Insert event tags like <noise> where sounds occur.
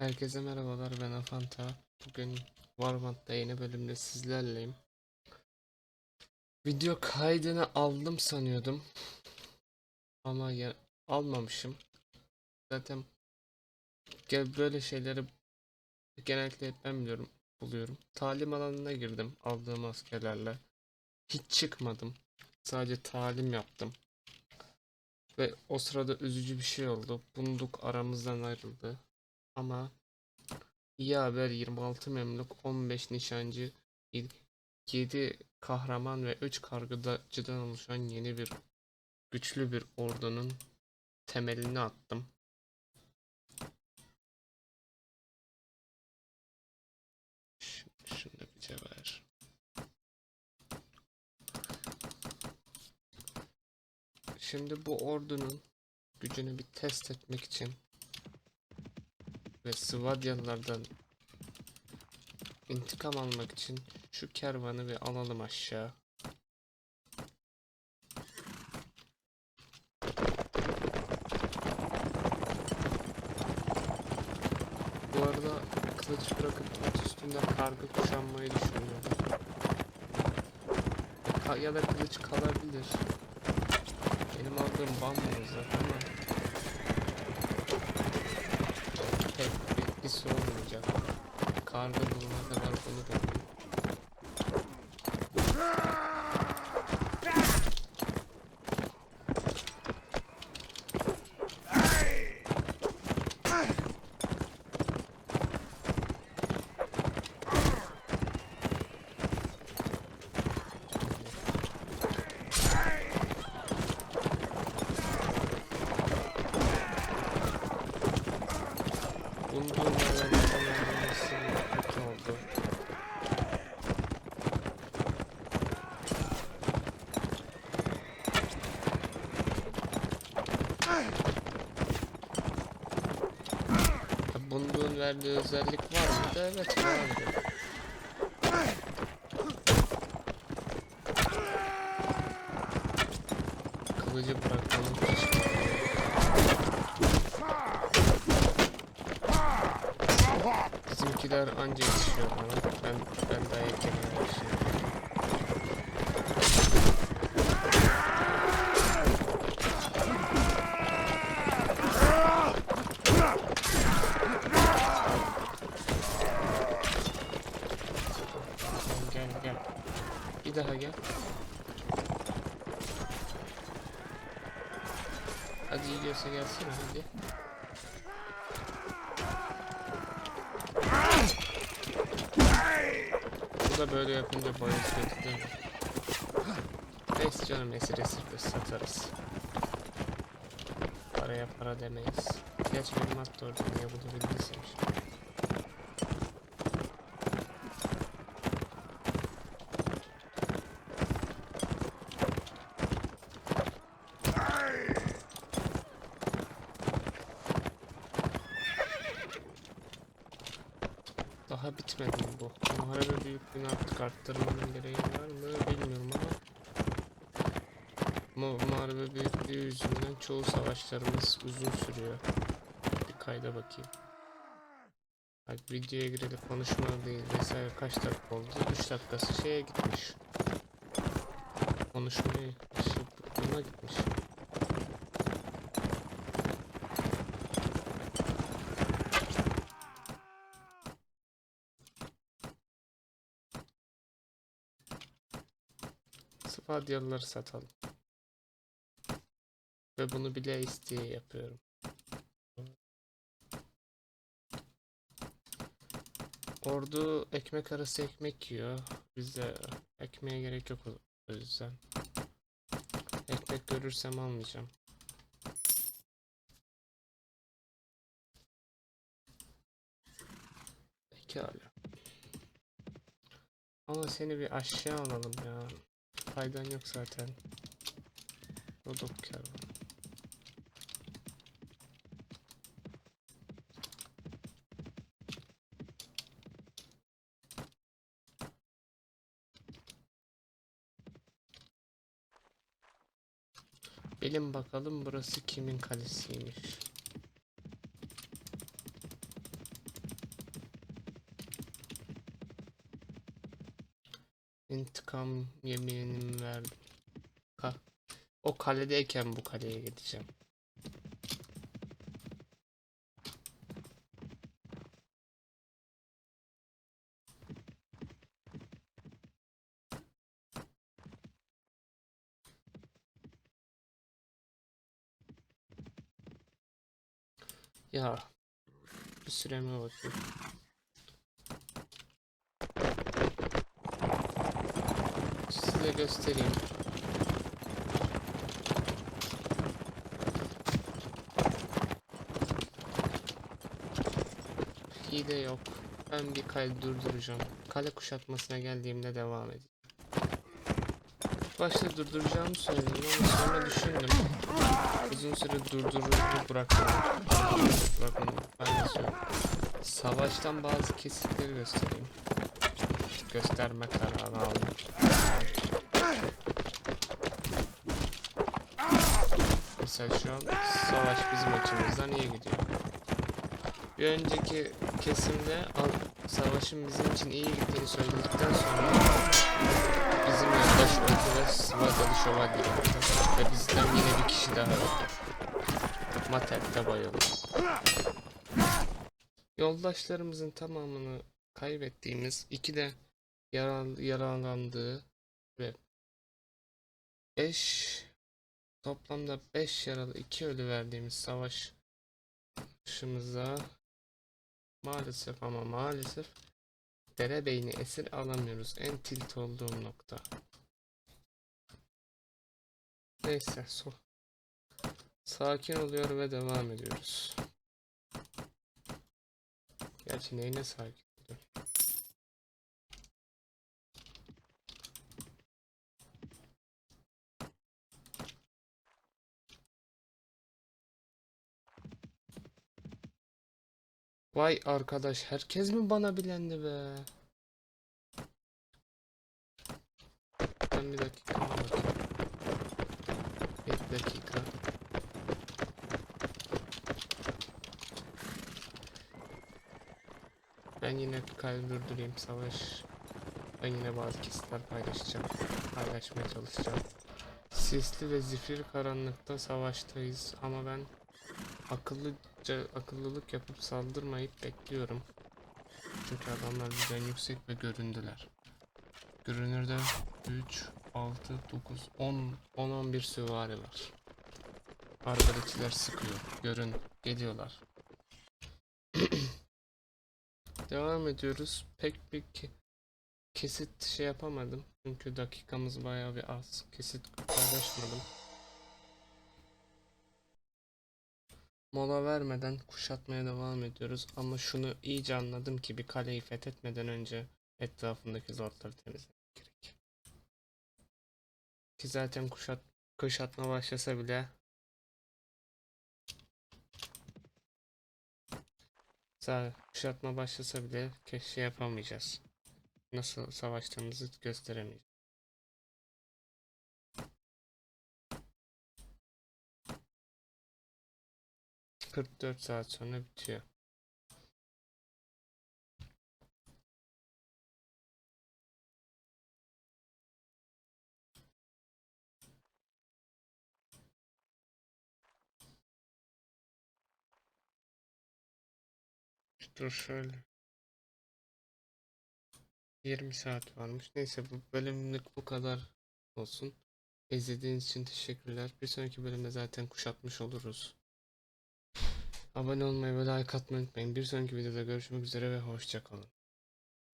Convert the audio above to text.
Herkese merhabalar ben Afanta. Bugün Warmant'ta yeni bölümde sizlerleyim. Video kaydını aldım sanıyordum. Ama ya, almamışım. Zaten böyle şeyleri genellikle ben biliyorum, buluyorum. Talim alanına girdim aldığım askerlerle. Hiç çıkmadım. Sadece talim yaptım. Ve o sırada üzücü bir şey oldu. Bunduk aramızdan ayrıldı. Ama iyi haber 26 memluk, 15 nişancı, 7 kahraman ve 3 kargıcıdan oluşan yeni bir güçlü bir ordunun temelini attım. Şunu da cevher. Şimdi bu ordunun gücünü bir test etmek için ve Svadyalılardan intikam almak için şu kervanı bir alalım aşağı. Bu arada kılıç bırakıp at üstünde kargı kuşanmayı düşünüyorum. Ya da kılıç kalabilir. Benim aldığım bambu zaten ama pek bir etkisi olmayacak. Karga bulana kadar bunu bekliyorum. Bulduğum yerden kullanılması kötü oldu. Ya Bunduğun verdiği özellik var mıydı? Evet vardı. Kılıcı bırakalım. Bizimkiler anca yetişiyor bana. Ben, ben daha erken yetişiyorum. Gel gel gel. Bir daha gel. Hadi yiyorsa gelsin hadi. Bu da böyle yapınca bayağı kötü değil mi? Neyse canım esir esir de satarız. Paraya para demeyiz. Gerçi benim hatta orada niye bulabildiysem şimdi. Daha bitmedi bu? Muharebe büyüklüğünü artık arttırmanın gereği var mı bilmiyorum ama Mu Muharebe büyüklüğü yüzünden çoğu savaşlarımız uzun sürüyor. Bir kayda bakayım. Bak videoya girelim konuşma değil vesaire kaç dakika oldu? 3 dakikası şeye gitmiş. Konuşmaya şey, buna gitmiş. Spadyalıları satalım. Ve bunu bile isteye yapıyorum. Ordu ekmek arası ekmek yiyor. Bizde ekmeğe gerek yok o yüzden. Ekmek görürsem almayacağım. Pekala. Ama seni bir aşağı alalım ya. Faydan yok zaten. Rodok kervan. Bilin bakalım burası kimin kalesiymiş. İntikam yeminimi verdim. Ka o kaledeyken bu kaleye gideceğim. Ya bir süreme bakayım. Göstereyim. Hile yok. Ben bir kale durduracağım. Kale kuşatmasına geldiğimde devam edeceğim. Başta durduracağımı söyledim ama sonra düşündüm. Uzun süre durdurur bıraktım. Ben de söyleyeyim. Savaştan bazı kesitleri göstereyim. Gösterme kararı aldım. Mesela şu an savaş bizim açımızdan iyi gidiyor. Bir önceki kesimde savaşın bizim için iyi gittiğini söyledikten sonra bizim ve Svadalı Şövalye öldü. Ve bizden yine bir kişi daha öldü. Matek'te bayıldı. Yoldaşlarımızın tamamını kaybettiğimiz, iki de yaran, yaralandığı ve 5 toplamda 5 yaralı 2 ölü verdiğimiz savaş başımıza maalesef ama maalesef derebeyni esir alamıyoruz. En tilt olduğum nokta. Neyse so sakin oluyor ve devam ediyoruz. Gerçi neyine sakin Vay arkadaş herkes mi bana bilendi be? Ben bir dakika. Bir dakika. Ben yine kaydı durdurayım savaş. Ben yine bazı kesitler paylaşacağım. Paylaşmaya çalışacağım. Sisli ve zifir karanlıkta savaştayız ama ben akıllıca akıllılık yapıp saldırmayıp bekliyorum. Çünkü adamlar bizden yüksek ve göründüler. Görünürde 3, 6, 9, 10, 10, 11 süvari var. Arbaletçiler sıkıyor. Görün, geliyorlar. <clears throat> Devam ediyoruz. Pek bir ke- kesit şey yapamadım. Çünkü dakikamız bayağı bir az. Kesit paylaşmadım. Mola vermeden kuşatmaya devam ediyoruz. Ama şunu iyice anladım ki bir kaleyi fethetmeden önce etrafındaki zortları temizlemek gerek. Ki zaten kuşat kuşatma başlasa bile kuşatma başlasa bile keşke yapamayacağız. Nasıl savaştığımızı gösteremeyeceğiz. ...44 saat sonra bitiyor. Dur şöyle. 20 saat varmış. Neyse bu bölümlük bu kadar olsun. İzlediğiniz için teşekkürler. Bir sonraki bölümde zaten kuşatmış oluruz. Abone olmayı ve like atmayı unutmayın. Bir sonraki videoda görüşmek üzere ve hoşça kalın.